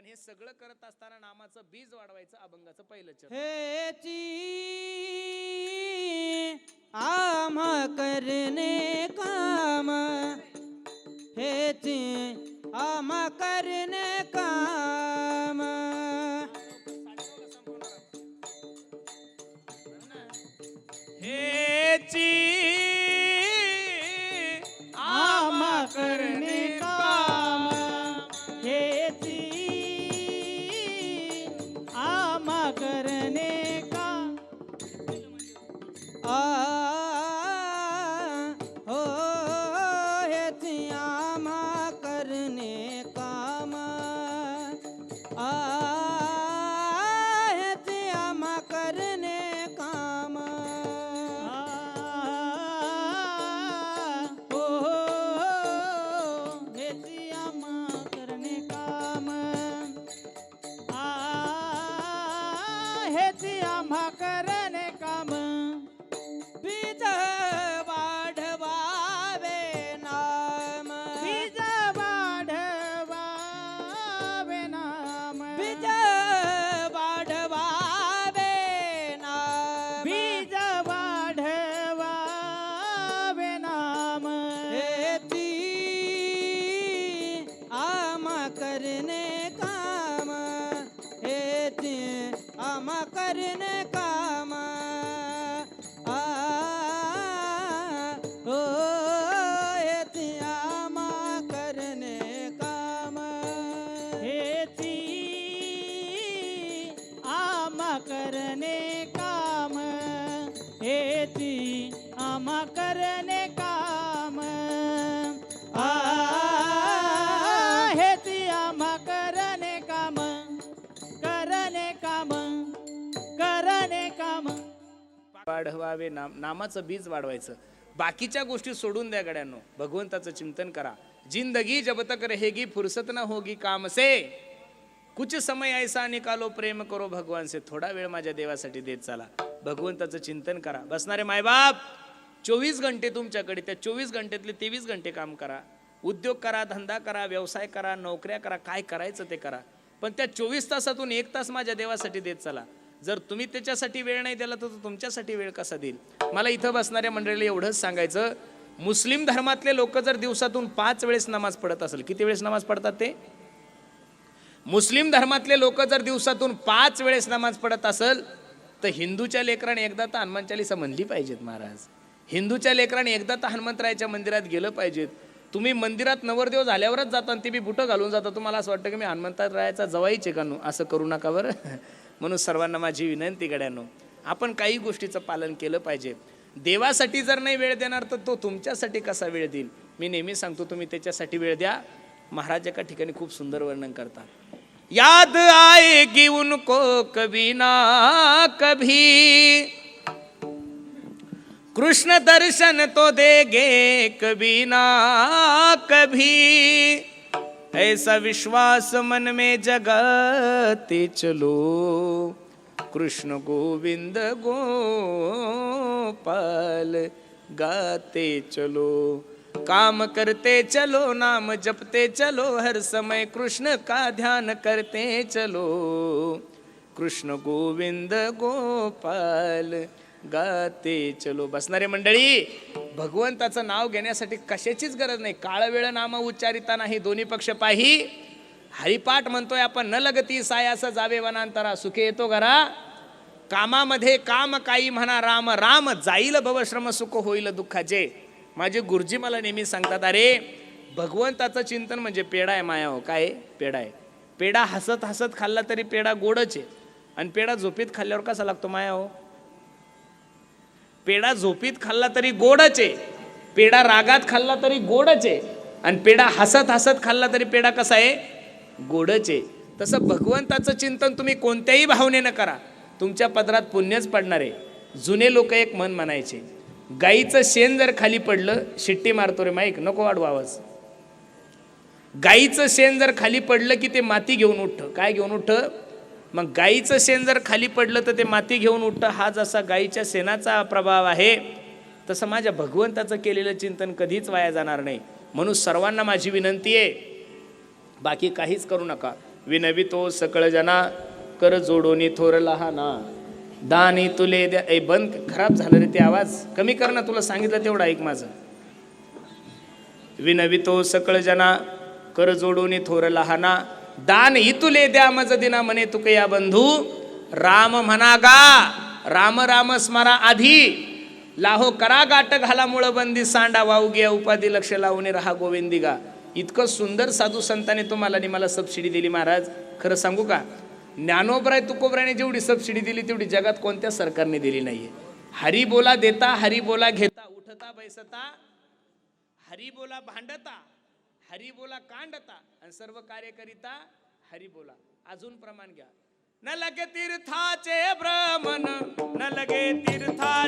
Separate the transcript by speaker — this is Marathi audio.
Speaker 1: पण हे सगळं करत असताना नामाचं बीज वाढवायचं अभंगाचं पहिलं चरण.
Speaker 2: हेची आमा करणे काम. हेची आमा करणे काम.
Speaker 1: ಸಾಗರ
Speaker 2: आम्हा काम हेती आम्हा करणे काम। आ हो हेती आम्हा करणे काम। हेती आम्हा करणे काम हेती आम्हा करणे
Speaker 1: वाढवावे नाम नामाचं बीज वाढवायचं. बाकीच्या गोष्टी सोडून द्या गड्यांनो. भगवंताचं चिंतन करा. जिंदगी जब तक रहेगी फुरसत न होगी काम से. कुछ समय ऐसा निकालो प्रेम करो भगवान से. थोडा वेळ माझ्या देवासाठी देत चला. भगवंताचं चिंतन करा. बसणारे मायबाप चोवीस घंटे तुमच्याकडे त्या चोवीस घंटेतले तेवीस घंटे काम करा. उद्योग करा धंदा करा व्यवसाय करा नोकऱ्या करा काय करायचं ते करा. पण त्या चोवीस तासातून एक तास माझ्या देवासाठी देत चला. जर तुम्ही त्याच्यासाठी वेळ नाही दिला तर तो तुमच्यासाठी वेळ कसा देईल? मला इथं बसणाऱ्या मंडळीला एवढंच सांगायचं मुस्लिम धर्मातले लोक जर दिवसातून पाच वेळेस नमाज पडत असेल किती वेळेस नमाज पडतात ते? मुस्लिम धर्मातले लोक जर दिवसातून पाच वेळेस नमाज पडत असेल तर हिंदूच्या लेकराने एकदा तर हनुमान चालिसा म्हणली पाहिजेत महाराज. हिंदूच्या लेकराने एकदा तर हनुमंतरायाच्या मंदिरात गेलं पाहिजेत. तुम्ही मंदिरात नवरदेव झाल्यावरच जाता आणि ते बी बुटं घालून जाता. तुम्हाला असं वाटतं की मी हनुमंतरायाचा जवाईचे का? असं करू नका बरं. म्हणून सर्वांना माझी विनंती गड्यानो आपण काही गोष्टीचं पालन केलं पाहिजे. देवासाठी जर नाही वेळ देणार तर तो तुमच्यासाठी कसा वेळ देईल? मी नेहमी सांगतो तुम्ही त्याच्यासाठी वेळ द्या. महाराज एका ठिकाणी खूप सुंदर वर्णन करतात. याद आएगी उनको कभी ना कभी कृष्ण दर्शन तो देंगे कभी ना कभी ऐसा विश्वास मन में जगाते चलो। कृष्ण गोविंद गोपाल गाते चलो। काम करते चलो नाम जपते चलो हर समय कृष्ण का ध्यान करते चलो। कृष्ण गोविंद गोपाल गाते चलो। बसणारे मंडळी भगवंताचं नाव घेण्यासाठी कशाचीच गरज नाही. काळवेळ नाम उच्चारिता नाही. दोन्ही पक्ष पाही. हरिपाठ म्हणतोय आपण न लगती सायासा जावे वनांतरा. सुखे येतो घरा. कामामध्ये काम काही म्हणा राम राम जाईल भवश्रम सुख होईल दुःखाचे. माझे गुरुजी मला नेहमी सांगतात अरे भगवंताचं चिंतन म्हणजे पेढा आहे माया हो. काय? पेढा आहे. पेढा हसत हसत खाल्ला तरी पेढा गोडच आहे. आणि पेढा झोपीत खाल्ल्यावर कसा लागतो माया हो? पेढा झोपीत खाल्ला तरी गोडच आहे. पेढा रागात खाल्ला तरी गोडच आहे. आणि पेढा हसत हसत खाल्ला तरी पेढा कसा आहे? गोडच आहे. तसं भगवंताचं चिंतन तुम्ही कोणत्याही भावनेनं करा. तुमच्या पदरात पुण्यच पडणार आहे. जुने लोक एक मन म्हणायचे. गाईचं शेण जर खाली पडलं शिट्टी मारतो रे माईक नको वाढू आवाज. गाईचं शेण जर खाली पडलं की ते माती घेऊन उठतं. काय घेऊन उठतं? मग गाईचं शेण जर खाली पडलं तर ते माती घेऊन उठतं. हा जसा गाईच्या शेणाचा प्रभाव आहे. तसं माझ्या भगवंताचं केलेलं चिंतन कधीच वाया जाणार नाही. म्हणून सर्वांना माझी विनंती आहे बाकी काहीच करू नका. विनवितो सकळ जना कर जोडोनी थोर लहाना. दानी तुले द्या. ए बंद. खराब झालं रे ते आवाज. कमी कर ना तुला सांगितलं तेवढं ऐक माझं. विनवितो सकळ जना कर जोडोनी थोर लहाना. दान इतुले द्या मज दिना म्हणे तुकया बंधू। राम म्हणा गा राम राम स्मरा आधी। लाहो करा गाट घालामुळं बंदी सांडा वाहू उपाधी लक्ष लावून राहा गोविंदी गा। इतकं सुंदर साधू संतांनी तुम्हाला आणि मला सबसिडी दिली महाराज। खरं सांगू का? ज्ञानोबराय तुकोबराने जेवढी सबसिडी दिली तेवढी जगात कोणत्या सरकारने दिली नाहीये। हरी बोला देता हरी बोला घेता उठता बैसता हरी बोला भांडता। हरी बोला कांडता आणि सर्व कार्य करिता हरी बोला. अजून प्रमाण घ्या. न लगे तीर्थाचे भ्रमण न लगे तीर्था